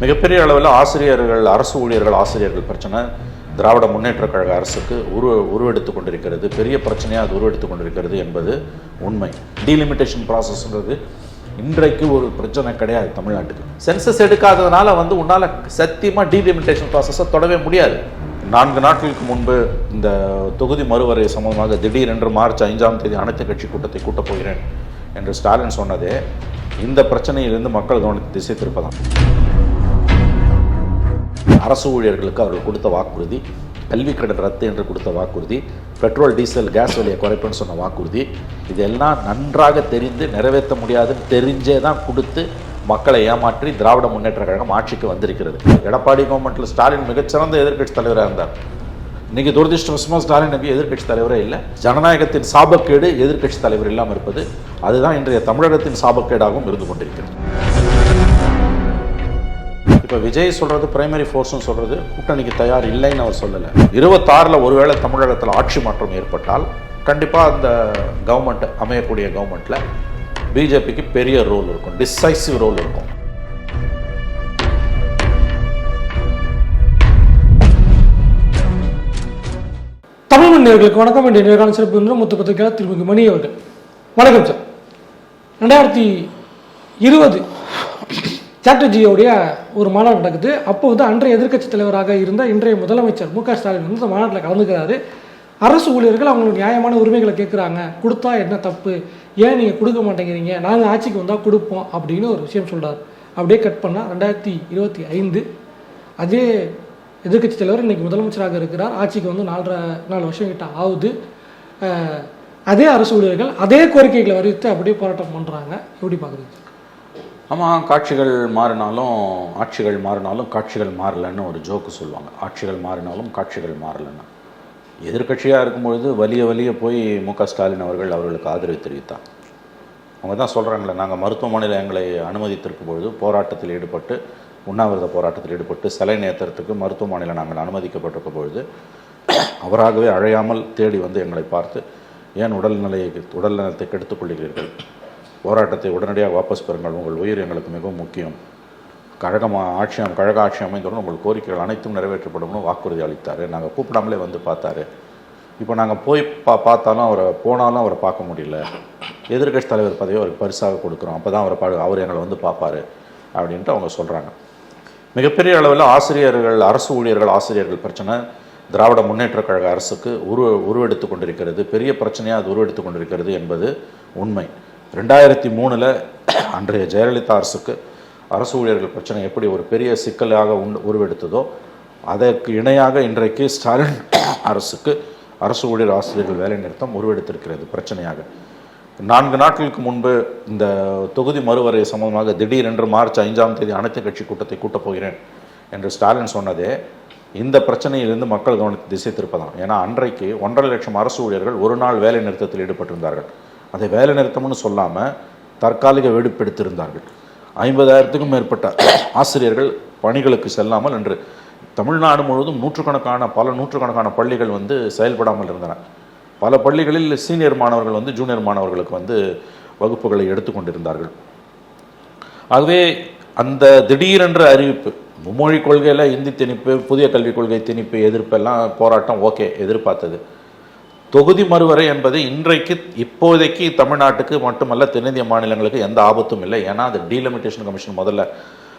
மிகப்பெரிய அளவில் ஆசிரியர்கள் அரசு ஊழியர்கள் ஆசிரியர்கள் பிரச்சனை. திராவிட முன்னேற்றக் கழக அரசுக்கு உருவ உருவெடுத்து கொண்டிருக்கிறது. பெரிய பிரச்சனையாக அது உருவெடுத்து கொண்டிருக்கிறது என்பது உண்மை. டீலிமிட்டேஷன் ப்ராசஸ்ன்றது இன்றைக்கு ஒரு பிரச்சனை கிடையாது தமிழ்நாட்டுக்கு. சென்சஸ் எடுக்காததுனால வந்து உன்னால் சத்தியமாக டீலிமிட்டேஷன் ப்ராசஸை தொடவே முடியாது. நான்கு நாட்களுக்கு முன்பு இந்த தொகுதி மறுவரை சம்பந்தமாக திடீரென்று மார்ச் ஐந்தாம் தேதி அனைத்து கட்சி கூட்டத்தை கூட்டப் போகிறேன் என்று ஸ்டாலின் சொன்னதே இந்த பிரச்சனையிலிருந்து மக்கள் கவனத்தை திசை திருப்பதாம் அரசு ஊழியர்களுக்கு அவர்கள் கொடுத்த வாக்குறுதி கல்வி கடன் ரத்து என்று கொடுத்த வாக்குறுதி பெட்ரோல் டீசல் கேஸ் விலையை குறைப்புன்னு சொன்ன வாக்குறுதி இதெல்லாம் நன்றாக தெரிந்து நிறைவேற்ற முடியாதுன்னு தெரிஞ்சே தான் கொடுத்து மக்களை ஏமாற்றி திராவிட முன்னேற்ற கழகம் ஆட்சிக்கு வந்திருக்கிறது. எடப்பாடி கவர்மெண்ட்டில் ஸ்டாலின் மிகச்சிறந்த எதிர்க்கட்சி தலைவராக இருந்தார். இன்றைக்கி துரதிருஷ்டவசமாக ஸ்டாலினுக்கு எதிர்க்கட்சி தலைவரே இல்லை. ஜனநாயகத்தின் சாபக்கேடு எதிர்க்கட்சி தலைவர் இல்லாமல் இருப்பது அதுதான் இன்றைய தமிழகத்தின் சாபக்கேடாகவும் இருந்து கொண்டிருக்கிறது. இப்போ விஜய் சொல்றது பிரைமரி ஃபோர்ஸ்னு சொல்றது கூட்டணிக்கு தயார் இல்லைன்னு அவர் சொல்லலை. இருபத்தாறில் ஒருவேளை தமிழகத்தில் ஆட்சி மாற்றம் ஏற்பட்டால் கண்டிப்பாக அந்த கவர்மெண்ட் அமையக்கூடிய கவர்மெண்ட்டில் பிஜேபிக்கு பெரிய ரோல் இருக்கும் டிசைசிவ் ரோல் இருக்கும். தமிழ் மன்னர்களுக்கு வணக்கம். என்ற நேர்காண சிறப்பு என்று மூத்த பத்திரிகையாளர் திருமிகு மணி அவர்கள். வணக்கம் சார். ரெண்டாயிரத்தி இருபது சாட்டர்ஜியோடைய ஒரு மாநாடு நடக்குது. அப்போ வந்து அன்றைய எதிர்க்கட்சி தலைவராக இருந்த இன்றைய முதலமைச்சர் மு க ஸ்டாலின் வந்து இந்த மாநாட்டில் கலந்துக்கிறாரு. அரசு ஊழியர்கள் அவங்களுக்கு நியாயமான உரிமைகளை கேட்குறாங்க. கொடுத்தா என்ன தப்பு? ஏன் நீங்கள் கொடுக்க மாட்டேங்கிறீங்க? நாங்கள் ஆட்சிக்கு வந்தால் கொடுப்போம் அப்படின்னு ஒரு விஷயம் சொல்கிறார் அப்படியே கட் பண்ணால் ரெண்டாயிரத்தி இருபத்தி ஐந்து. அதே எதிர்கட்சி தலைவர் இன்றைக்கி முதலமைச்சராக இருக்கிறார். ஆட்சிக்கு வந்து நாலரை நாலு வருஷம் கிட்ட ஆகுது. அதே அரசு ஊழியர்கள் அதே கோரிக்கைகளை வரித்து அப்படியே போராட்டம் பண்ணுறாங்க எப்படி பார்க்குறீங்க ஆமாம் காட்சிகள் மாறினாலும் ஆட்சிகள் மாறினாலும் காட்சிகள் மாறலன்னு ஒரு ஜோக்கு சொல்லுவாங்க. ஆட்சிகள் மாறினாலும் காட்சிகள் மாறலன்னு. எதிர்க்கட்சியாக இருக்கும்பொழுது வலிய வலிய போய் மு க ஸ்டாலின் அவர்கள் அவர்களுக்கு ஆதரவு தெரிவித்தார் அவங்க தான் சொல்கிறாங்களே நாங்கள் மருத்துவமனையில் எங்களை அனுமதித்திருக்கும் பொழுது போராட்டத்தில் ஈடுபட்டு உண்ணாவிரத போராட்டத்தில் ஈடுபட்டு சிலை நேத்திரத்துக்கு மருத்துவமனையில் நாங்கள் அனுமதிக்கப்பட்டிருக்க பொழுது அவராகவே அழையாமல் தேடி வந்து எங்களை பார்த்து ஏன் உடல்நிலையை உடல் நலத்தை கெடுத்துக் கொள்கிறீர்கள்? போராட்டத்தை உடனடியாக வாபஸ் பெறுங்கள். உங்கள் உயிர் எங்களுக்கு மிகவும் முக்கியம். கழகம் ஆட்சி கழக ஆட்சி அமைந்தவுடன் உங்கள் கோரிக்கைகள் அனைத்தும் நிறைவேற்றப்படும்னு வாக்குறுதி அளித்தார். நாங்கள் கூப்பிடாமலே வந்து பார்த்தாரு. இப்போ நாங்கள் போய் பா பார்த்தாலும் அவரை போனாலும் அவரை பார்க்க முடியல. எதிர்க்கட்சி தலைவர் பதவி அவருக்கு பரிசாக கொடுக்குறோம். அப்போ தான் அவரை பா அவர் எங்களை வந்து பார்ப்பார் அப்படின்ட்டு அவங்க சொல்கிறாங்க மிகப்பெரிய அளவில் ஆசிரியர்கள் அரசு ஊழியர்கள் ஆசிரியர்கள் பிரச்சனை. திராவிட முன்னேற்றக் கழக அரசுக்கு உருவ உருவெடுத்து கொண்டிருக்கிறது. பெரிய பிரச்சனையாக அது உருவெடுத்து கொண்டிருக்கிறது என்பது உண்மை. ரெண்டாயிரத்தி மூணில் அன்றைய ஜெயலலிதா அரசுக்கு அரசு ஊழியர்கள் பிரச்சனை எப்படி ஒரு பெரிய சிக்கலாக உண்டு உருவெடுத்ததோ அதற்கு இணையாக இன்றைக்கு ஸ்டாலின் அரசுக்கு அரசு ஊழியர் ஆசிரியர்கள் வேலை நிறுத்தம் உருவெடுத்திருக்கிறது பிரச்சனையாக. நான்கு நாட்களுக்கு முன்பு இந்த தொகுதி மறுவரை சம்பந்தமாக திடீரென்று மார்ச் ஐந்தாம் தேதி அனைத்து கட்சி கூட்டத்தை கூட்டப் போகிறேன் என்று ஸ்டாலின் சொன்னதே இந்த பிரச்சனையிலிருந்து மக்கள் கவனத்தை திசை திருப்பதாம் ஏன்னா அன்றைக்கு ஒன்றரை லட்சம் அரசு ஊழியர்கள் ஒரு நாள் வேலை நிறுத்தத்தில் ஈடுபட்டிருந்தார்கள். அதை வேலை நிறுத்தம்னு சொல்லாமல் தற்காலிக வெடிப்பெடுத்திருந்தார்கள் ஐம்பதாயிரத்துக்கும் மேற்பட்ட ஆசிரியர்கள் பணிகளுக்கு செல்லாமல் என்று தமிழ்நாடு முழுவதும் நூற்றுக்கணக்கான பல நூற்றுக்கணக்கான பள்ளிகள் வந்து செயல்படாமல் இருந்தன. பல பள்ளிகளில் சீனியர் மாணவர்கள் வந்து ஜூனியர் மாணவர்களுக்கு வந்து வகுப்புகளை எடுத்துக்கொண்டிருந்தார்கள் ஆகவே அந்த திடீரென்ற அறிவிப்பு மும்மொழி கொள்கையில் இந்தி திணிப்பு புதிய கல்விக் கொள்கை திணிப்பு எதிர்ப்பெல்லாம் போராட்டம் ஓகே எதிர்பார்த்தது. தொகுதி மறுவரை என்பது இன்றைக்கு இப்போதைக்கு தமிழ்நாட்டுக்கு மட்டுமல்ல தென்னிந்திய மாநிலங்களுக்கு எந்த ஆபத்தும் இல்லை. ஏன்னா அது டீலிமிட்டேஷன் கமிஷன் முதல்ல.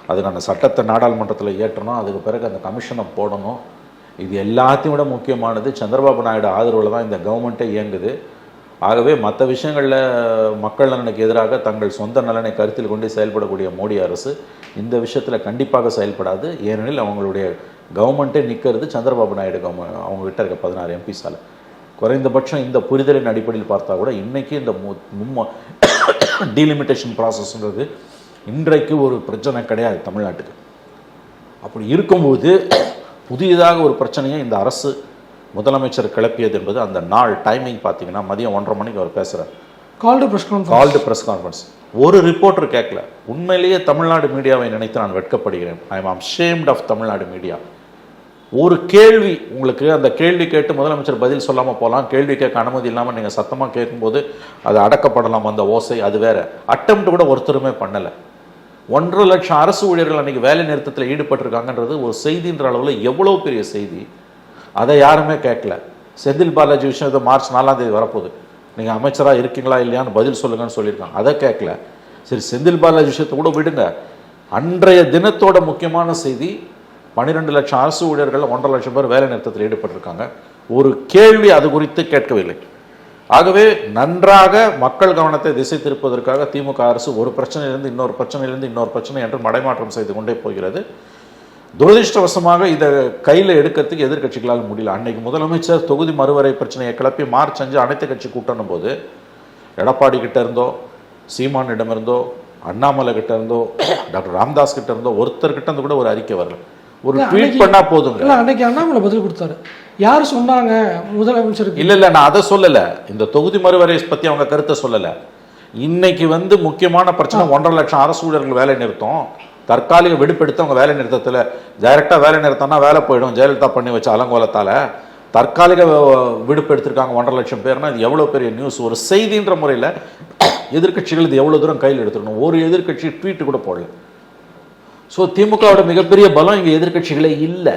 அதுக்கான சட்டத்தை நாடாளுமன்றத்தில் ஏற்றணும். அதுக்கு பிறகு அந்த கமிஷனை போடணும். இது எல்லாத்தையும் விட முக்கியமானது சந்திரபாபு நாயுடு ஆதரவில் தான் இந்த கவர்மெண்ட்டே இயங்குது. ஆகவே மற்ற விஷயங்களில் மக்கள் நலனுக்கு எதிராக தங்கள் சொந்த நலனை கருத்தில் கொண்டு செயல்படக்கூடிய மோடி அரசு இந்த விஷயத்தில் கண்டிப்பாக செயல்படாது. ஏனெனில் அவங்களுடைய கவர்மெண்ட்டே நிற்கிறது சந்திரபாபு நாயுடு கவர்மெண்ட் அவங்க கிட்ட இருக்க பதினாறு எம்பிஸால் குறைந்தபட்சம் இந்த புரிதலின் அடிப்படையில் பார்த்தா கூட இன்னைக்கு இந்த மும்ம டீலிமிட்டேஷன் ப்ராசஸ்ன்றது இன்றைக்கு ஒரு பிரச்சனை கிடையாது தமிழ்நாட்டுக்கு. அப்படி இருக்கும்போது புதியதாக ஒரு பிரச்சனையை இந்த அரசு முதலமைச்சர் கிளப்பியது என்பது அந்த நாள் டைமிங் பார்த்தீங்கன்னா மதியம் ஒன்றரை மணிக்கு அவர் பேசுகிறார் called press conference called press conference ஒரு ரிப்போர்ட்டர் கேட்கல. உண்மையிலேயே தமிழ்நாடு மீடியாவை நினைத்து நான் வெட்கப்படுகிறேன். I am ashamed of Tamil Nadu media ஒரு கேள்வி உங்களுக்கு அந்த கேள்வி கேட்டு முதலமைச்சர் பதில் சொல்லாமல் போகலாம் கேள்வி கேட்க அனுமதி இல்லாமல் நீங்கள் சத்தமாக கேட்கும்போது அது அடக்கப்படலாம் அந்த ஓசை அது வேற. அட்டம்ப்ட் கூட ஒருத்தருமே பண்ணலை. ஒன்றரை லட்சம் அரசு ஊழியர்கள் அன்னைக்கு வேலை நிறுத்தத்தில் ஈடுபட்டிருக்காங்கன்றது ஒரு செய்தின்ற அளவில் எவ்வளோ பெரிய செய்தி? அதை யாருமே கேட்கல. செந்தில் பாலாஜி விஷயம் இது மார்ச் நாலாம் தேதி வரப்போகுது. நீங்கள் அமைச்சராக இருக்கீங்களா இல்லையான்னு பதில் சொல்லுங்கன்னு சொல்லியிருக்காங்க. அதை கேட்கல. சரி செந்தில் பாலாஜி விஷயத்தை கூட விடுங்க. அன்றைய தினத்தோட முக்கியமான செய்தி பன்னிரெண்டு லட்சம் அரசு ஊழியர்கள் ஒன்றரை லட்சம் பேர் வேலை நிறுத்தத்தில் ஈடுபட்டிருக்காங்க. ஒரு கேள்வி அது குறித்து கேட்கவில்லை. ஆகவே நன்றாக மக்கள் கவனத்தை திசை திருப்பதற்காக திமுக அரசு ஒரு பிரச்சனையிலிருந்து இன்னொரு பிரச்சனையிலிருந்து இன்னொரு பிரச்சனை என்று மடைமாற்றம் செய்து கொண்டே போகிறது. துரதிருஷ்டவசமாக இதை கையில் எடுக்கிறதுக்கு எதிர்க்கட்சிகளால் முடியல. அன்னைக்கு முதலமைச்சர் தொகுதி மறுவரை பிரச்சனையை கிளப்பி மார்ச் அஞ்சு அனைத்து கட்சி கூட்டணும் போது எடப்பாடி கிட்ட இருந்தோ சீமானிடம் இருந்தோ அண்ணாமலை கிட்ட இருந்தோ டாக்டர் ராம்தாஸ் கிட்ட இருந்தோ ஒருத்தர்கிட்ட இருந்து கூட ஒரு அறிக்கை வரல. ஒரு ட்வீட் பண்ணா போதுங்க. இல்லை அன்னைக்கு அண்ணாமலை பதில் கொடுத்தாரு. யார் சொன்னாங்க? முதலமைச்சருக்கு. இல்ல இல்ல நான் அதை சொல்லல. இந்த தொகுதி மறுவரை பத்தி அவங்க கருத்தை சொல்லல. இன்னைக்கு வந்து முக்கியமான பிரச்சனை ஒன்றரை லட்சம் அரசு ஊழியர்கள் வேலை நிறுத்தம். தற்காலிக விடுப்பெடுத்து அவங்க வேலை நிறுத்தத்துல டைரக்டா வேலை நிறுத்தம்னா வேலை போயிடும். ஜெயலலிதா பண்ணி வச்ச அலங்கோலத்தால. தற்காலிக விடுப்பு எடுத்திருக்காங்க ஒன்றரை லட்சம் பேர்னா இது எவ்வளவு பெரிய நியூஸ் ஒரு செய்தின்ற முறையில எதிர்க்கட்சிகள் இது எவ்வளவு தூரம் கையில் எடுத்துக்கணும்? ஒரு எதிர்க்கட்சி ட்வீட் கூட போடல. ஸோ திமுகவோட மிகப்பெரிய பலம் இங்கே எதிர்க்கட்சிகளே இல்லை.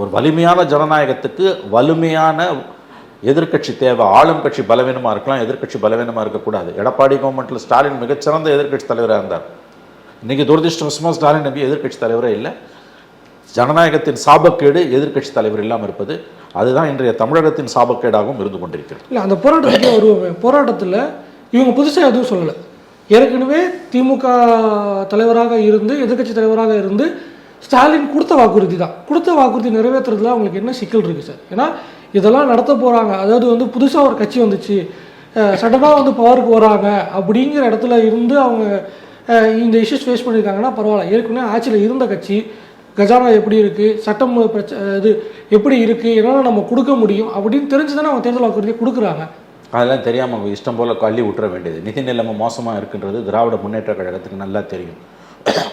ஒரு வலிமையான ஜனநாயகத்துக்கு வலிமையான எதிர்க்கட்சி தேவை. ஆளும் கட்சி பலவீனமாக இருக்கலாம் எதிர்க்கட்சி பலவீனமாக இருக்கக்கூடாது. எடப்பாடி கவர்மெண்ட்ல ஸ்டாலின் மிகச்சிறந்த எதிர்க்கட்சி தலைவராக இருந்தார். இன்றைக்கி துரதிருஷ்டவசமாக ஸ்டாலின் நம்பி எதிர்க்கட்சி தலைவரே இல்லை. ஜனநாயகத்தின் சாபக்கேடு எதிர்க்கட்சி தலைவர் இல்லாமல் இருப்பது அதுதான் இன்றைய தமிழகத்தின் சாபக்கேடாகவும் இருந்து கொண்டிருக்கிறது. இல்லை அந்த போராட்டத்துக்கே ஒரு போராட்டத்தில் இவங்க புதுசாக எதுவும் சொல்லலை. ஏற்கனவே திமுக தலைவராக இருந்து எதிர்க்கட்சி தலைவராக இருந்து ஸ்டாலின் கொடுத்த வாக்குறுதி தான். கொடுத்த வாக்குறுதி நிறைவேற்றுறதுல அவங்களுக்கு என்ன சிக்கல் இருக்குது சார்? ஏன்னா இதெல்லாம் நடத்த போகிறாங்க அதாவது வந்து புதுசாக ஒரு கட்சி வந்துச்சு. சடனாக வந்து பவருக்கு வராங்க. அப்படிங்கிற இடத்துல இருந்து அவங்க இந்த இஷ்யூஸ் ஃபேஸ் பண்ணியிருக்காங்கன்னா பரவாயில்ல. ஏற்கனவே ஆட்சியில் இருந்த கட்சி கஜானா எப்படி இருக்குது சட்டம் பிரச்ச இது எப்படி இருக்குது என்னென்ன நம்ம கொடுக்க முடியும் அப்படின்னு தெரிஞ்சு தானே அவங்க தேர்தல் வாக்குறுதியை கொடுக்குறாங்க. அதெல்லாம் தெரியாமல் அவங்க இஷ்டம் போல கள்ளி விட்டுற வேண்டியது. நிதி நிலைமை மோசமாக இருக்குன்றது திராவிட முன்னேற்ற கழகத்துக்கு நல்லா தெரியும்.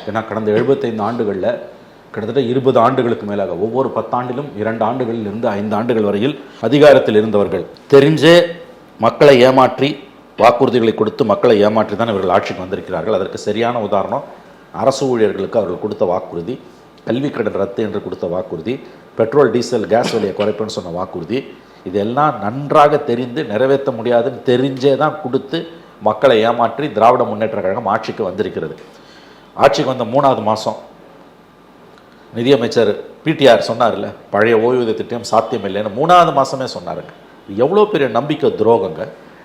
ஏன்னா கடந்த எழுபத்தைந்து ஆண்டுகளில் கிட்டத்தட்ட இருபது ஆண்டுகளுக்கு மேலாக ஒவ்வொரு பத்தாண்டிலும் இரண்டு ஆண்டுகளில் இருந்து ஐந்து ஆண்டுகள் வரையில் அதிகாரத்தில் இருந்தவர்கள் தெரிஞ்சே மக்களை ஏமாற்றி வாக்குறுதிகளை கொடுத்து மக்களை ஏமாற்றி தான் இவர்கள் ஆட்சிக்கு வந்திருக்கிறார்கள். அதற்கு சரியான உதாரணம் அரசு ஊழியர்களுக்கு அவர்கள் கொடுத்த வாக்குறுதி கல்வி கடன் ரத்து என்று கொடுத்த வாக்குறுதி பெட்ரோல் டீசல் கேஸ் விலையை குறைப்பேன்னு சொன்ன வாக்குறுதி இதெல்லாம் நன்றாக தெரிந்து நிறைவேற்ற முடியாதுன்னு தெரிஞ்சே தான் கொடுத்து மக்களை ஏமாற்றி திராவிட முன்னேற்ற கழகம் ஆட்சிக்கு வந்திருக்கிறது. ஆட்சிக்கு வந்த மூணாவது மாதம் நிதியமைச்சர் பிடிஆர் சொன்னார்ல பழைய ஓய்வூதிய திட்டம் சாத்தியம் இல்லைன்னு மூணாவது மாதமே சொன்னாருங்க. எவ்வளோ பெரிய நம்பிக்கை துரோகங்க?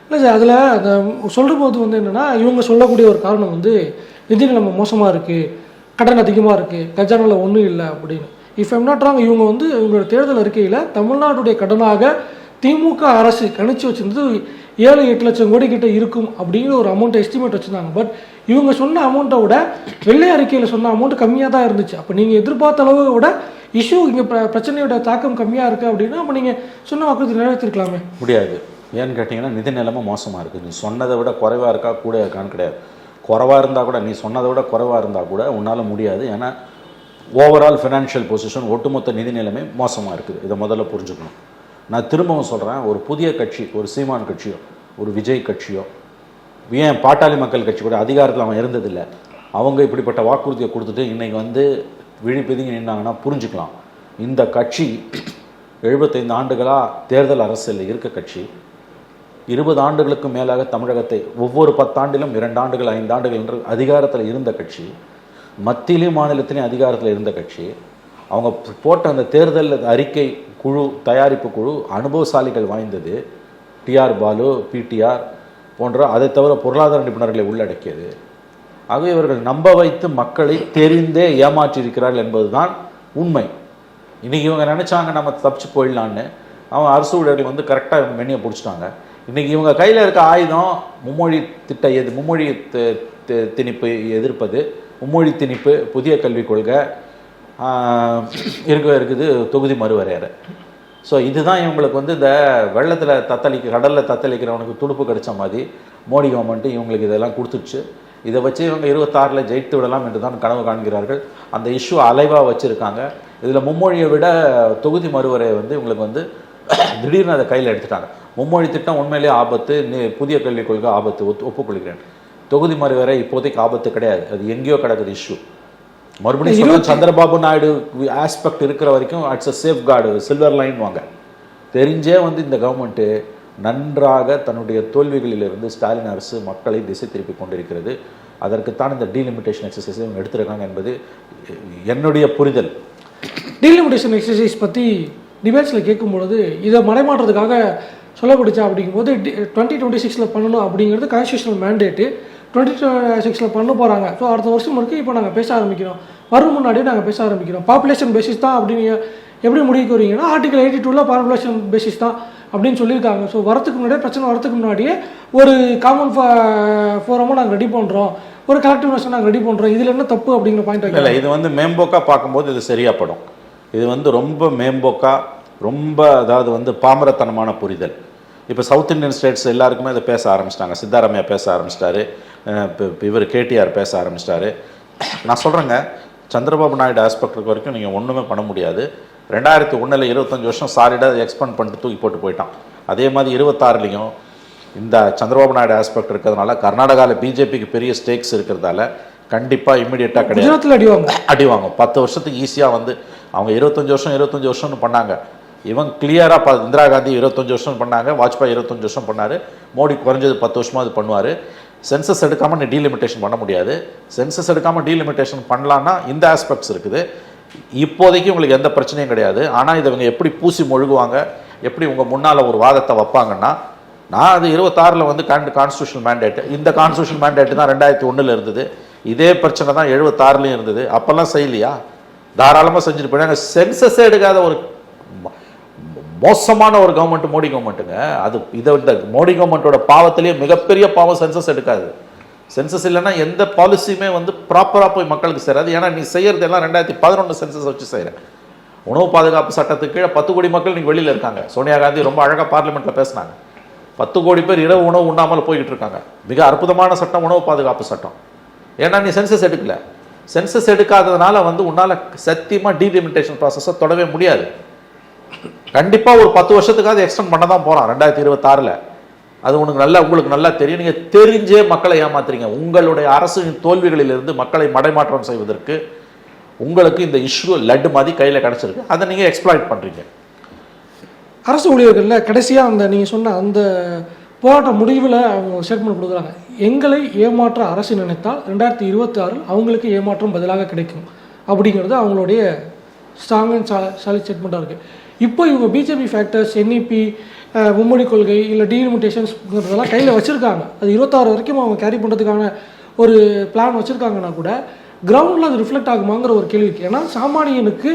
இல்லை சார் அதில் அந்த சொல்கிற போது வந்து என்னென்னா இவங்க சொல்லக்கூடிய ஒரு காரணம் வந்து நிதி நிலைமை மோசமாக இருக்குது கடன் அதிகமாக இருக்குது கஜானாவில் ஒன்றும் இல்லை அப்படின்னு. இஃப் எம் நாட் ராங் இவங்க வந்து இவங்களோட தேர்தல் அறிக்கையில் தமிழ்நாட்டுடைய கடனாக திமுக அரசு கணிச்சு வச்சிருந்தது ஏழு எட்டு லட்சம் கோடி கிட்ட இருக்கும் அப்படிங்கிற ஒரு அமௌண்ட் எஸ்டிமேட் வச்சுருந்தாங்க. பட் இவங்க சொன்ன அமௌண்ட்டை விட வெள்ளை அறிக்கையில் சொன்ன அமௌண்ட் கம்மியாக தான் இருந்துச்சு. அப்போ நீங்கள் எதிர்பார்த்த அளவை விட இஷ்யூ இங்கே பிரச்சனையோட தாக்கம் கம்மியாக இருக்குது அப்படின்னா அப்போ நீங்கள் சொன்ன வாக்குறுதி நிறைவேற்றிருக்கலாமே. முடியாது. ஏன்னு கேட்டிங்கன்னா நிதி நிலைமை மோசமாக இருக்குது நீ சொன்னதை விட குறைவாக இருக்கா கூட இருக்கான்னு கிடையாது. குறைவாக இருந்தால் கூட நீ சொன்னதை விட குறைவாக இருந்தால் கூட உன்னால் முடியாது. ஏன்னா ஓவரால் ஃபினான்ஷியல் பொசிஷன் ஒட்டுமொத்த நிதி நிலைமை மோசமாக இருக்குது. இதை முதல்ல புரிஞ்சுக்கணும். நான் திரும்பவும் சொல்கிறேன் ஒரு புதிய கட்சி ஒரு சீமான் கட்சியோ ஒரு விஜய் கட்சியோ ஏன் பாட்டாளி மக்கள் கட்சி கூட அதிகாரத்தில் அவன் இருந்ததில்லை. அவங்க இப்படிப்பட்ட வாக்குறுதியை கொடுத்துட்டு இன்றைக்கி வந்து விழி பிதுங்கி நின்னாங்கன்னா புரிஞ்சுக்கலாம். இந்த கட்சி எழுபத்தைந்து ஆண்டுகளாக தேர்தல் அரசியலில் இருக்க கட்சி. இருபது ஆண்டுகளுக்கு மேலாக தமிழகத்தை ஒவ்வொரு பத்தாண்டிலும் இரண்டு ஆண்டுகள் ஐந்து ஆண்டுகள் என்று அதிகாரத்தில் இருந்த கட்சி. மத்தியிலையும் மாநிலத்திலையும் அதிகாரத்தில் இருந்த கட்சி அவங்க போட்ட அந்த தேர்தல் அறிக்கை குழு தயாரிப்பு குழு அனுபவசாலிகள் வாய்ந்தது. டிஆர் பாலு பிடிஆர் போன்ற அதை தவிர பொருளாதார நிபுணர்களை உள்ளடக்கியது. ஆகவே இவர்கள் நம்ப வைத்து மக்களை தெரிந்தே ஏமாற்றியிருக்கிறார்கள் என்பதுதான் உண்மை. இன்னைக்கு இவங்க நினச்சாங்க நம்ம தப்பிச்சு போயிடலான்னு. அவன் அரசு ஊழியர்கள் வந்து கரெக்டாக மெனியை பிடிச்சிட்டாங்க. இன்றைக்கி இவங்க கையில் இருக்க ஆயுதம் மும்மொழி திட்ட எது மும்மொழி தி- தி- திணிப்பு எதிர்ப்பது மும்மொழி திணிப்பு புதிய கல்விக் கொள்கை இருக்க இருக்குது தொகுதி மறுவரையறை. ஸோ இதுதான் இவங்களுக்கு வந்து இந்த வெள்ளத்தில் தத்தளிக்க கடலில் தத்தளிக்கிறவனுக்கு துடுப்பு கிடைச்ச மாதிரி மோடி கவர்மெண்ட்டு இவங்களுக்கு இதெல்லாம் கொடுத்துச்சு. இதை வச்சு இவங்க இருபத்தாறில் ஜெயித்து விடலாம் என்று தான் கனவு காண்கிறார்கள். அந்த இஷ்யூ அலைவாக வச்சுருக்காங்க. இதில் மும்மொழியை விட தொகுதி மறுவரை வந்து இவங்களுக்கு வந்து திடீர்னு அதை கையில் எடுத்துட்டாங்க. மும்மொழி திட்டம் உண்மையிலேயே ஆபத்து புதிய கல்விக் கொள்கை ஆபத்து ஒத்து ஒப்புக்கொள்கிறேன். தொகுதி மறுவரை இப்போதைக்கு ஆபத்து கிடையாது. அது எங்கேயோ கிடக்குது இஷ்யூ மறுபடியும் சந்திரபாபு நாயுடு ஆஸ்பெக்ட் இருக்கிற வரைக்கும் it's a safeguard silver line வாங்க. தெரிஞ்சே வந்து இந்த கவர்மெண்ட்டு நன்றாக தன்னுடைய தோல்விகளிலிருந்து ஸ்டாலின் அரசு மக்களை திசை திருப்பி கொண்டிருக்கிறது. அதற்குத்தான் இந்த டீலிமிட்டேஷன் எக்ஸசைஸ் இவங்க எடுத்திருக்காங்க என்பது என்னுடைய புரிதல். டீலிமிட்டேஷன் எக்ஸசைஸ் பற்றி டிபேட்ஸில் கேட்கும்பொழுது இதை மடைமாற்றத்துக்காக சொல்லப்படுச்சா அப்படிங்கும்போது டுவெண்ட்டி டுவெண்ட்டி சிக்ஸில் பண்ணணும் அப்படிங்கிறது கான்ஸ்டியூஷனல் மேண்டேட்டு டுவெண்ட்டி சிக்ஸில் பண்ண போகிறாங்க ஸோ அடுத்த வருஷம் இருக்குது இப்போ நாங்கள் பேச ஆரம்பிக்கிறோம். வரும் முன்னாடியே நாங்கள் பேச ஆரம்பிக்கிறோம். பாப்புலேஷன் பேசிஸ் தான் அப்படின்னு எப்படி முடிவுக்கு வரீங்கன்னா ஆர்டிகல் எயிட்டி டூவில் பாப்புலேஷன் பேசிஸ் தான் அப்படின்னு சொல்லியிருக்காங்க. ஸோ வரத்துக்கு முன்னாடியே பிரச்சனை வரத்துக்கு முன்னாடியே ஒரு காமன் ஃபோரமும் நாங்கள் ரெடி பண்ணுறோம் ஒரு கலெக்டிவ் நேஷன் நாங்கள் ரெடி பண்ணுறோம் இதில் என்ன தப்பு அப்படிங்கிற பாயிண்ட் இல்லை இது வந்து மேம்போக்காக பார்க்கும்போது இது சரியாப்படும் இது வந்து ரொம்ப மேம்போக்காக ரொம்ப அதாவது வந்து பாமரத்தனமான புரிதல். இப்போ சவுத் இந்தியன் ஸ்டேட்ஸ் எல்லாருக்குமே இதை பேச ஆரம்பிச்சிட்டாங்க. சித்தாராமையா பேச ஆரம்பிச்சிட்டாரு. இவர் கேடிஆர் பேச ஆரம்பிச்சிட்டாரு. நான் சொல்கிறேங்க சந்திரபாபு நாயுடு ஆஸ்பெக்ட் இருக்க வரைக்கும் நீங்கள் ஒன்றுமே பண்ண முடியாது. ரெண்டாயிரத்தி ஒன்றில் இருபத்தஞ்சு வருஷம் சாலிடாக எக்ஸ்பெண்ட் பண்ணிட்டு தூக்கி போட்டு போயிட்டான். அதே மாதிரி இருபத்தாறுலையும் இந்த சந்திரபாபு நாயுடு ஆஸ்பெக்ட் இருக்கிறதுனால கர்நாடகாவில் பிஜேபிக்கு பெரிய ஸ்டேக்ஸ் இருக்கிறதால கண்டிப்பாக இம்மிடியட்டாக கிடையாது. அடிவாங்க அடி வாங்கும். பத்து வருஷத்துக்கு ஈஸியாக வந்து அவங்க இருபத்தஞ்சு வருஷம் இருபத்தஞ்சு வருஷம்னு பண்ணாங்க. இவன் கிளியராக ப இந்திரா காந்தி இருபத்தஞ்சி வருஷம் பண்ணாங்க வாஜ்பாய் இருபத்தஞ்சு வருஷம் பண்ணார் மோடி குறைஞ்சது பத்து வருஷமாக அது பண்ணுவார். சென்சஸ் எடுக்காமல் நீ டீலிமிட்டேஷன் பண்ண முடியாது. சென்சஸ் எடுக்காமல் டீலிமிட்டேஷன் பண்ணலான்னா இந்த ஆஸ்பெக்ட்ஸ் இருக்குது. இப்போதைக்கு உங்களுக்கு எந்த பிரச்சனையும் கிடையாது. ஆனால் இதை இவங்க எப்படி பூசி மொழுகுவாங்க எப்படி உங்கள் முன்னால் ஒரு வாதத்தை வைப்பாங்கன்னா நான் அது இருபத்தாறில் வந்து கான் கான்ஸ்டியூஷன் மேண்டேட் இந்த கான்ஸ்டியூஷன் மேண்டேட் தான் ரெண்டாயிரத்தி ஒன்றில் இருந்தது. இதே பிரச்சனை தான் எழுபத்தாறுலேயும் இருந்தது. அப்போல்லாம் செய்யலையா? தாராளமாக செஞ்சுட்டு போயிட்டாங்க சென்சஸே எடுக்காத ஒரு மோசமான ஒரு கவர்மெண்ட் மோடி கவர்மெண்ட்டுங்க அது இதை இந்த மோடி கவர்மெண்ட்டோட பாவத்திலேயே மிகப்பெரிய பாவம் சென்சஸ் எடுக்காது. சென்சஸ் இல்லைன்னா எந்த பாலிசியுமே வந்து ப்ராப்பராக போய் மக்களுக்கு சேராது. ஏன்னா நீ செய்கிறது எல்லாம் ரெண்டாயிரத்தி பதினொன்று சென்சஸ் வச்சு செய்கிறேன் உணவு பாதுகாப்பு சட்டத்துக்கு கீழே பத்து கோடி மக்கள் நீங்கள் வெளியில் இருக்காங்க. சோனியா காந்தி ரொம்ப அழகாக பார்லிமெண்ட்டில் பேசினாங்க. பத்து கோடி பேர் இரவு உணவு உண்ணாமல் போய்கிட்டு இருக்காங்க. மிக அற்புதமான சட்டம் உணவு பாதுகாப்பு சட்டம். ஏன்னா நீ சென்சஸ் எடுக்கல. சென்சஸ் எடுக்காததுனால வந்து உன்னால் சத்தியமாக டீலிமிட்டேஷன் ப்ராசஸை தொடவே முடியாது. கண்டிப்பாக ஒரு பத்து வருஷத்துக்காவது எக்ஸ்டெண்ட் பண்ண தான் போகிறான் ரெண்டாயிரத்தி இருபத்தாறில். அது உனக்கு நல்லா உங்களுக்கு நல்லா தெரியும். நீங்கள் தெரிஞ்சே மக்களை ஏமாத்துறீங்க. உங்களுடைய அரசின் தோல்விகளிலிருந்து மக்களை மடைமாற்றம் செய்வதற்கு உங்களுக்கு இந்த இஷ்யூ லட்டு மாதிரி கையில் கிடச்சிருக்கு. அதை நீங்கள் எக்ஸ்ப்ளாய்ட் பண்ணுறீங்க அரசு ஊழியர்களில் கடைசியாக அந்த நீங்கள் சொன்ன அந்த போராட்ட முடிவில் அவங்க ஸ்டேட்மெண்ட் கொடுக்குறாங்க. எங்களை ஏமாற்ற அரசு நினைத்தால் ரெண்டாயிரத்தி இருபத்தி ஆறில் அவங்களுக்கு ஏமாற்றம் பதிலாக கிடைக்கும். அப்படிங்கிறது அவங்களுடைய ஸ்ட்ராங் அண்ட் சாலி ஸ்டேட்மெண்ட்டாக இருக்குது இப்போ இவங்க பிஜேபி ஃபேக்டர்ஸ் என்இபி மும்மொழி கொள்கை இல்லை டீலிமிட்டேஷன்ஸ்ங்கிறதெல்லாம் கையில் வச்சுருக்காங்க. அது இருபத்தாறு வரைக்கும் அவங்க கேரி பண்ணுறதுக்கான ஒரு பிளான் வச்சுருக்காங்கன்னா கூட கிரவுண்டில் அது ரிஃப்ளெக்ட் ஆகுமாங்கிற ஒரு கேள்வி இருக்குது ஏன்னா சாமானியனுக்கு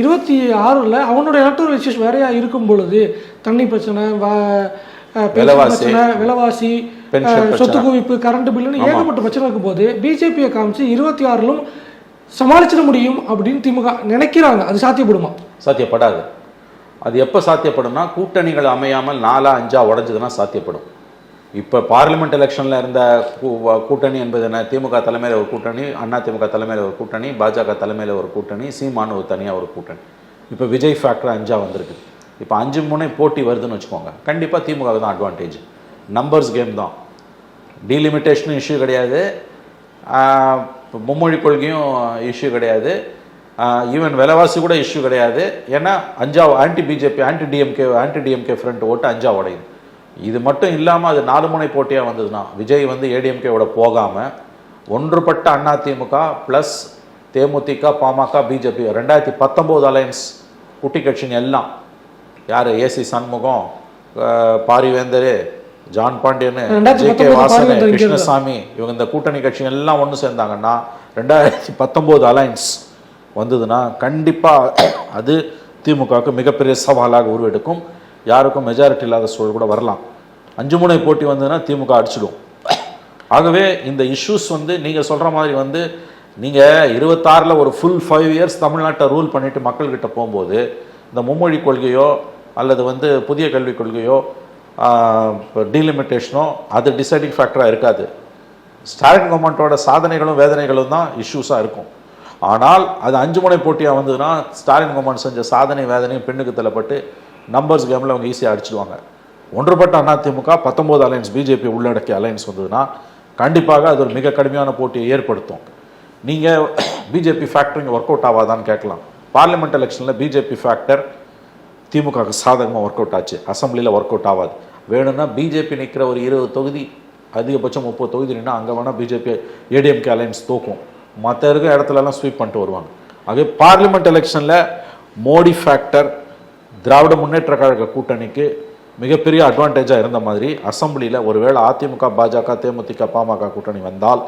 இருபத்தி ஆறில் அவனோட எலக்ட்ரல் இஷ்யூஸ் வேறையா இருக்கும் பொழுது தண்ணி பிரச்சனை. பிரச்சனை விலைவாசி. சொத்து குவிப்பு கரண்ட் பில்லுன்னு ஏகப்பட்ட பிரச்சனை இருக்கும் போது பிஜேபியை காமிச்சு இருபத்தி ஆறிலும் சமாளிச்சிட முடியும் அப்படின்னு திமுக நினைக்கிறாங்க. அது சாத்தியப்படுமா? சாத்தியப்படாது. அது எப்போ சாத்தியப்படும்னா கூட்டணிகள் அமையாமல் நாலா அஞ்சா உடஞ்சதுன்னா சாத்தியப்படும். இப்போ பார்லிமெண்ட் எலெக்ஷனில் இருந்த கூ- கூட்டணி என்பது என்ன? திமுக தலைமையில் ஒரு கூட்டணி அண்ணா திமுக தலைமையில் ஒரு கூட்டணி பாஜக தலைமையில் ஒரு கூட்டணி சீமானு ஒரு தனியாக ஒரு கூட்டணி. இப்போ விஜய் ஃபேக்டர் அஞ்சா வந்திருக்கு. இப்போ அஞ்சு முனை போட்டி வருதுன்னு வச்சுக்கோங்க. கண்டிப்பாக திமுக தான் அட்வான்டேஜ் நம்பர்ஸ் கேம் தான். டீலிமிட்டேஷனும் இஷ்யூ கிடையாது. மும்மொழி கொள்கையும் இஷ்யூ கிடையாது. ஈவன் விலைவாசி கூட இஷ்யூ கிடையாது. ஏன்னா அஞ்சா anti BJP anti DMK anti DMK front ஓட்டு அஞ்சா உடையுது. இது மட்டும் இல்லாமல் அது நாலு முனை போட்டியாக வந்ததுன்னா விஜய் வந்து ஏடிஎம்கேவோட போகாமல் ஒன்றுபட்ட அண்ணா திமுக ப்ளஸ் தேமுதிக பாமக பிஜேபி ரெண்டாயிரத்தி பத்தொம்போது அலையன்ஸ் குட்டி கட்சிங்க எல்லாம். யார்? A C Shanmugam Parivendhar John Pandian ரெண்டாயிரத்தி ஜே கே வாசன். கிருஷ்ணசாமி இவங்க இந்த கூட்டணி கட்சி எல்லாம் ஒன்று சேர்ந்தாங்கன்னா ரெண்டாயிரத்தி பத்தொம்போது அலைன்ஸ் வந்ததுன்னா கண்டிப்பாக அது திமுகவுக்கு மிகப்பெரிய சவாலாக உருவெடுக்கும். யாருக்கும் மெஜாரிட்டி இல்லாத சூழல் கூட வரலாம். அஞ்சு முனை போட்டி வந்ததுன்னா திமுக அடிச்சிடும். ஆகவே இந்த இஷ்யூஸ் வந்து நீங்கள் சொல்கிற மாதிரி வந்து நீங்கள் இருபத்தாறில் ஒரு ஃபுல் ஃபைவ் இயர்ஸ் தமிழ்நாட்டை ரூல் பண்ணிவிட்டு மக்கள்கிட்ட போகும்போது இந்த மும்மொழி கொள்கையோ அல்லது வந்து புதிய கல்விக் கொள்கையோ டீலிமிட்டேஷனோ அது டிசைடிங் ஃபேக்டராக இருக்காது. ஸ்டாலின் கவர்மெண்ட்டோட சாதனைகளும் வேதனைகளும் தான் இஷ்யூஸாக இருக்கும். ஆனால் அது அஞ்சு முனை போட்டியாக வந்ததுன்னா ஸ்டாலின் கவர்மெண்ட் செஞ்ச சாதனை வேதனையும் பெண்ணுக்கு தள்ளப்பட்டு நம்பர்ஸ் கேமில் அவங்க ஈஸியாக அடிச்சிடுவாங்க. ஒன்றுபட்ட அதிமுக பத்தொம்போது அலையன்ஸ் பிஜேபி உள்ளடக்கிய அலையன்ஸ் வந்ததுன்னா கண்டிப்பாக அது ஒரு மிக கடுமையான போட்டியை ஏற்படுத்தும். நீங்கள் பிஜேபி ஃபேக்டர் இங்கே ஒர்க் அவுட் ஆகாதான்னு கேட்கலாம். பார்லிமெண்ட் எலெக்ஷனில் பிஜேபி ஃபேக்டர் திமுகவுக்கு சாதகமாக ஒர்க் அவுட் ஆச்சு. அசம்பிளியில் ஒர்க் அவுட் ஆகாது வேணும்னா பிஜேபி நிற்கிற ஒரு இருபது தொகுதி அதிகபட்சம் முப்பது தொகுதி நின்னா அங்கே வேணால் பிஜேபி ஏடிஎம்கே அலைன்ஸ் தூக்கும். மற்ற இருக்கிற இடத்துலலாம் ஸ்வீப் பண்ணிட்டு வருவாங்க. ஆகவே பார்லிமெண்ட் எலெக்ஷனில் மோடி ஃபேக்டர் திராவிட முன்னேற்ற கழக கூட்டணிக்கு மிகப்பெரிய அட்வான்டேஜாக இருந்த மாதிரி அசம்பிளியில் ஒருவேளை அதிமுக பாஜக தேமுதிக பாமக கூட்டணி வந்தால்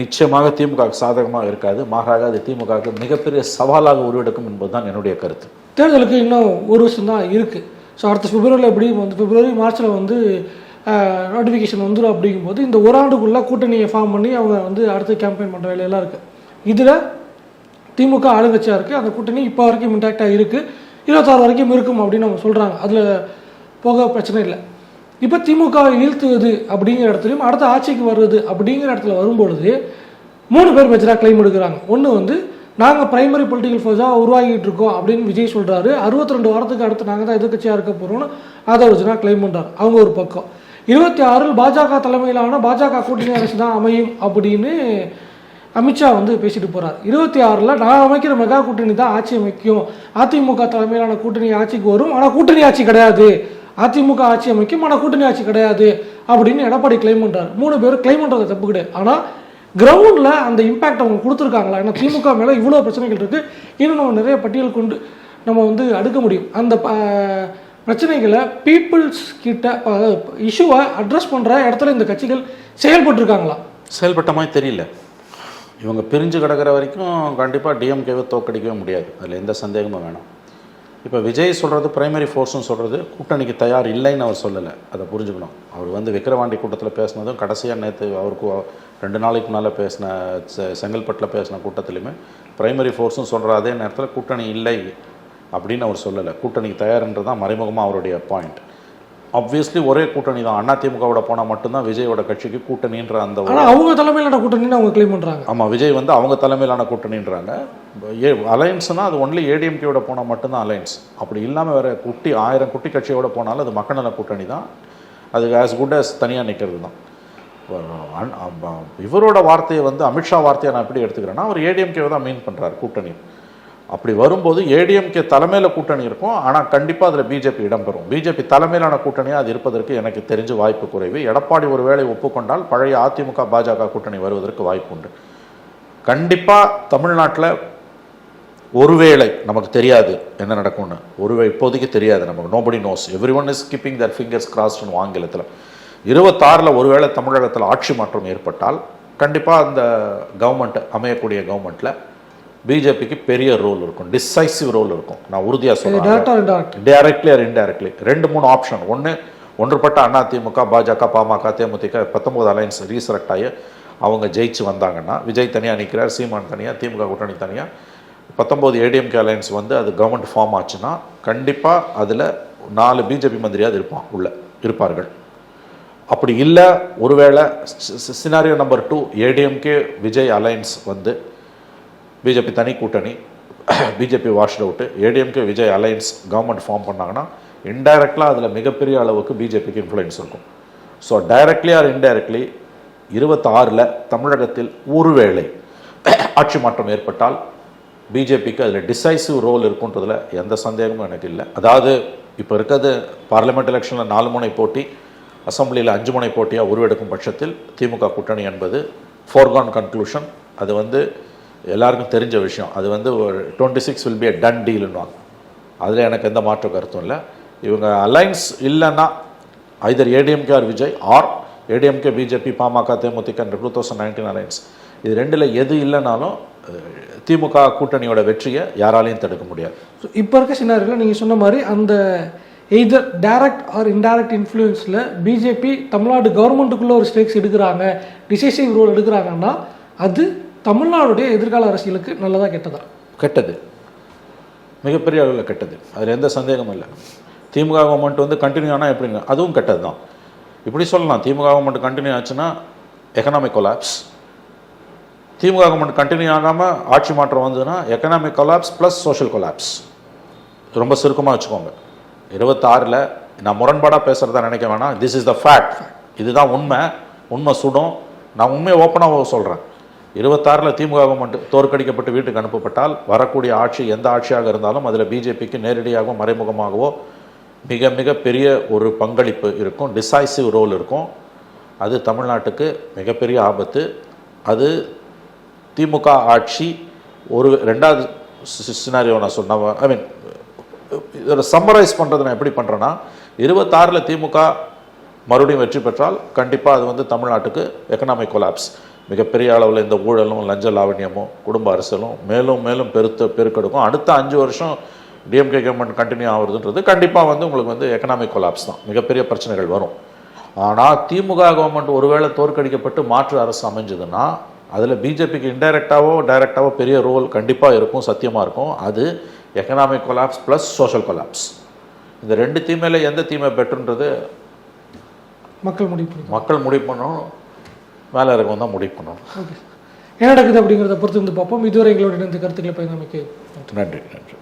நிச்சயமாக திமுக சாதகமாக இருக்காது. மாறாக அது திமுகவுக்கு மிகப்பெரிய சவாலாக உருவெடுக்கும் என்பதுதான் என்னுடைய கருத்து. தேர்தலுக்கு இன்னும் ஒரு வருஷம் தான் இருக்குது ஸோ அடுத்த பிப்ரவரியில் எப்படி வந்து பிப்ரவரி மார்ச்சில் வந்து நோட்டிஃபிகேஷன் வந்துடும் அப்படிங்கும்போது இந்த ஒரு ஆண்டுக்குள்ளே கூட்டணியை ஃபார்ம் பண்ணி அவங்க வந்து அடுத்து கேம்பெயின் பண்ணுற வேலையெல்லாம் இருக்குது இதில் திமுக ஆளுங்கட்சியாக இருக்குது அந்த கூட்டணி இப்போ வரைக்கும் இன்டாக்டாக இருக்குது இருபத்தாறு வரைக்கும் இருக்கும் அப்படின்னு அவங்க சொல்கிறாங்க அதில் போக பிரச்சனை இல்லை. இப்போ திமுக வீழ்த்துவது அப்படிங்கிற இடத்துலையும் அடுத்த ஆட்சிக்கு வர்றது அப்படிங்கிற இடத்துல வரும்பொழுது மூணு பேர் மெஜராக கிளைம் எடுக்கிறாங்க. ஒன்று வந்து நாங்கள் பிரைமரி பொலிட்டிக்கல் ஃபோர்ஸாக உருவாகிட்டு இருக்கோம் அப்படின்னு விஜய் சொல்கிறாரு அறுபத்தி ரெண்டு வாரத்துக்கு அடுத்து நாங்கள் தான் எதிர்கட்சியாக இருக்க போகிறோம்னு ஆதரவு கிளைம் பண்ணுறாரு அவங்க ஒரு பக்கம். இருபத்தி ஆறில் பாஜக தலைமையிலான பாஜக கூட்டணி அரசு தான் அமையும் அப்படின்னு அமித்ஷா வந்து பேசிட்டு போறார். இருபத்தி ஆறில் நான் அமைக்கிற மெகா கூட்டணி தான் ஆட்சி அமைக்கும். அதிமுக தலைமையிலான கூட்டணி ஆட்சிக்கு வரும். ஆனால் கூட்டணி ஆட்சி கிடையாது. அதிமுக ஆட்சி அமைக்கும். ஆனால் கூட்டணி ஆட்சி கிடையாது அப்படின்னு எடப்பாடி கிளைம் பண்றாரு. மூணு பேரும் கிளைம் பண்றது தப்பு கிடையாது ஆனால் கிரவுண்டில் அந்த இம்பாக்ட் அவங்க கொடுத்துருக்காங்களா? ஏன்னா திமுக மேலே இவ்வளோ பிரச்சனைகள் இருக்குது இன்னும் நம்ம நிறைய பட்டியல் கொண்டு நம்ம வந்து அடுக்க முடியும். அந்த ப- பிரச்சனைகளை பீப்புள்ஸ் கிட்ட இஷ்யூவை அட்ரஸ் பண்ணுற இடத்துல இந்த கட்சிகள் செயல்பட்டுருக்காங்களா? செயல்பட்ட மாதிரி தெரியல. இவங்க பிரிஞ்சு கிடக்கிற வரைக்கும் கண்டிப்பாக டிஎம்கேவை தோக்கடிக்கவே முடியாது. அதில் எந்த சந்தேகமும் வேணாம். இப்போ விஜய் சொல்கிறது பிரைமரி ஃபோர்ஸ்னு சொல்கிறது கூட்டணிக்கு தயார் இல்லைன்னு அவர் சொல்லலை. அதை புரிஞ்சுக்கணும். அவர் வந்து விக்கிரவாண்டி கூட்டத்தில் பேசினதும் கடைசியாக நேற்று அவருக்கு ரெண்டு நாளைக்கு முன்னால் பேசின செங்கல்பட்டில் பேசின கூட்டத்திலையுமே பிரைமரி ஃபோர்ஸும் சொல்கிற அதே நேரத்தில் கூட்டணி இல்லை. அப்படின்னு அவர் சொல்லலை. கூட்டணிக்கு தயார்ன்றது தான் மறைமுகமாக அவருடைய பாயிண்ட் ஆப்வியஸ்லி ஒரே கூட்டணி தான். அதிமுகவோட போனால் மட்டும்தான் விஜயோட கட்சிக்கு கூட்டணின்ற அந்த அவங்க தலைமையிலான கூட்டணின்னு அவங்க கிளைம் பண்ணுறாங்க ஆமாம் விஜய் வந்து அவங்க தலைமையிலான கூட்டணின்றாங்க. ஏ அலையன்ஸ்னால் அது ஒன்லி ஏடிஎம்கேவோட போனால் மட்டும்தான் அலையன்ஸ் அப்படி இல்லாமல் வேறு குட்டி ஆயிரம் குட்டி கட்சியோட போனாலும் அது மக்கள் நல கூட்டணி தான். அது ஆஸ் குட் as தனியாக நிற்கிறது தான். இவரோட வார்த்தையை வந்து அமித்ஷா வார்த்தையை நான் எப்படி எடுத்துக்கிறேன்னா அவர் ஏடிஎம்கேவை தான் மீன் பண்ணுறாரு கூட்டணி அப்படி வரும்போது ஏடிஎம்கே தலைமையில் கூட்டணி இருக்கும். ஆனால் கண்டிப்பாக அதில் பிஜேபி இடம்பெறும். பிஜேபி தலைமையிலான கூட்டணியாக அது இருப்பதற்கு எனக்கு தெரிஞ்ச வாய்ப்பு குறைவு. எடப்பாடி ஒருவேளை ஒப்புக்கொண்டால் பழைய அதிமுக பாஜக கூட்டணி வருவதற்கு வாய்ப்பு உண்டு. கண்டிப்பாக தமிழ்நாட்டில் ஒருவேளை நமக்கு தெரியாது என்ன நடக்கும்னு. ஒருவே இப்போதைக்கு தெரியாது நமக்கு. Nobody knows everyone is keeping their fingers கிராஸ்ட்னு ஆங்கிலத்தில் இருபத்தாறில் ஒருவேளை தமிழகத்தில் ஆட்சி மாற்றம் ஏற்பட்டால் கண்டிப்பாக அந்த கவர்மெண்ட் அமையக்கூடிய கவர்மெண்ட்டில் பிஜேபிக்கு பெரிய ரோல் இருக்கும் டிசைசிவ் ரோல் இருக்கும். நான் உறுதியாக சொல்கிறேன் டைரக்ட்லி ஆர் இன்டைரக்ட்லி ரெண்டு மூணு ஆப்ஷன் ஒன்று ஒன்றுபட்ட அதிமுக பாஜக பாமக தேமுதிக பத்தொம்போது அலைன்ஸ் ரீசெலக்ட் ஆகி அவங்க ஜெயிச்சு வந்தாங்கன்னா விஜய் தனியாக நிற்கிறார் சீமான் தனியாக திமுக கூட்டணி தனியாக பத்தொம்போது ஏடிஎம்கே அலைன்ஸ் வந்து அது கவர்மெண்ட் ஃபார்ம் ஆச்சுன்னா கண்டிப்பாக அதில் நாலு பிஜேபி மந்திரியாவது இருப்பான் உள்ள இருப்பார்கள். அப்படி இல்லை ஒருவேளை scenario number two ADMK Vijay alliance வந்து பிஜேபி தனி கூட்டணி BJP washed out ADMK Vijay alliance government form பண்ணாங்கன்னா இன்டைரக்டாக அதில் மிகப்பெரிய அளவுக்கு பிஜேபிக்கு இன்ஃப்ளூயன்ஸ் இருக்கும். ஸோ டைரக்ட்லி ஆர் இன்டைரக்ட்லி இருபத்தாறில் தமிழகத்தில் ஒருவேளை ஆட்சி மாற்றம் ஏற்பட்டால் பிஜேபிக்கு அதில் டிசைசிவ் ரோல் இருக்குன்றதில் எந்த சந்தேகமும் எனக்கு இல்லை. அதாவது இப்போ இருக்கிறது பார்லிமெண்ட் எலெக்ஷனில் நாலு முனை போட்டி அசம்பிளியில் அஞ்சு முனை போட்டியாக உருவெடுக்கும் பட்சத்தில் திமுக கூட்டணி என்பது ஃபோர்கான் கன்க்ளூஷன் அது வந்து எல்லாருக்கும் தெரிஞ்ச விஷயம். அது வந்து ஒரு twenty six will be a done டீல்னுவாங்க அதில் எனக்கு எந்த மாற்று கருத்தும் இல்லை. இவங்க அலைன்ஸ் இல்லைன்னா either ADMK or Vijay or ADMK BJP PMK DMDK two thousand nineteen alliance இது ரெண்டில் எது இல்லைனாலும் திமுக கூட்டணியோட வெற்றியை யாராலையும் தடுக்க முடியாது. ஸோ இப்போ இருக்க சினாரியில் நீங்கள் சொன்ன மாதிரி அந்த எய்தர் டைரக்ட் ஆர் இன்டைரக்ட் இன்ஃப்ளூயன்ஸில் பிஜேபி தமிழ்நாடு கவர்மெண்ட்டுக்குள்ளே ஒரு ஸ்டேக்ஸ் எடுக்கிறாங்க டிசைசிவ் ரோல் எடுக்கிறாங்கன்னா அது தமிழ்நாடுடைய எதிர்கால அரசியலுக்கு நல்லதாக கெட்டதா? கெட்டது. மிகப்பெரிய அளவில் கெட்டது. அதில் எந்த சந்தேகமும் இல்லை. திமுக கவர்மெண்ட் வந்து கண்டினியூ ஆனால் எப்படிங்க? அதுவும் கெட்டது தான் இப்படி சொல்லலாம். திமுக கவர்மெண்ட் கண்டினியூ ஆச்சுன்னா economic collapse DMK government continue ஆகாமல் ஆட்சி மாற்றம் வந்ததுன்னா economic collapse plus social collapse ரொம்ப சுருக்கமாக வச்சுக்கோங்க. இருபத்தாறில் நான் முரண்பாடாக பேசுகிறதா நினைக்க வேணாம். திஸ் இஸ் த ஃபேக்ட் இதுதான் உண்மை. உண்மை சுடும். நான் உண்மையை ஓப்பனாக சொல்கிறேன் இருபத்தாறில் திமுக கவர்மெண்ட் தோற்கடிக்கப்பட்டு வீட்டுக்கு அனுப்பப்பட்டால் வரக்கூடிய ஆட்சி எந்த ஆட்சியாக இருந்தாலும் அதில் பிஜேபிக்கு நேரடியாகவோ மறைமுகமாகவோ மிக மிக பெரிய ஒரு பங்களிப்பு இருக்கும். டிசைசிவ் ரோல் இருக்கும். அது தமிழ்நாட்டுக்கு மிகப்பெரிய ஆபத்து. அது திமுக ஆட்சி ஒரு ரெண்டாவது சினாரியோ நான் சொன்ன ஐ மீன் இதில் சம்மரைஸ் பண்ணுறது நான் எப்படி பண்ணுறேன்னா இருபத்தாறில் திமுக மறுபடியும் வெற்றி பெற்றால் கண்டிப்பாக அது வந்து தமிழ்நாட்டுக்கு எக்கனாமிக் கொலாப்ஸ் மிகப்பெரிய அளவில் இந்த ஊழலும் லஞ்ச லாவண்யமும் குடும்ப அரசியலும் மேலும் மேலும் பெருத்த பெருக்கெடுக்கும். அடுத்த அஞ்சு வருஷம் டிஎம்கே கவர்மெண்ட் கண்டினியூ ஆகுறதுன்றது கண்டிப்பாக வந்து உங்களுக்கு வந்து எக்கனாமிக் கொலாப்ஸ் தான். மிகப்பெரிய பிரச்சனைகள் வரும். ஆனால் திமுக கவர்மெண்ட் ஒருவேளை தோற்கடிக்கப்பட்டு மாற்று அரசு அமைஞ்சதுன்னா அதில் பிஜேபிக்கு இன்டைரக்டாவோ டைரக்டாவோ பெரிய ரோல் கண்டிப்பாக இருக்கும் சத்தியமாக இருக்கும். அது economic collapse plus social collapse இந்த ரெண்டு தீமையில எந்த தீமை பெற்றுன்றது மக்கள் முடிவு மக்கள் முடிவு பண்ணணும். மேலே இருக்கவங்க தான் முடிவு பண்ணணும் ஓகே. என்ன நடக்குது அப்படிங்கிறத பொறுத்து வந்து பார்ப்போம். இதுவரை எங்களோட இந்த கருத்துக்களை பயந்தமைக்கு நன்றி நன்றி.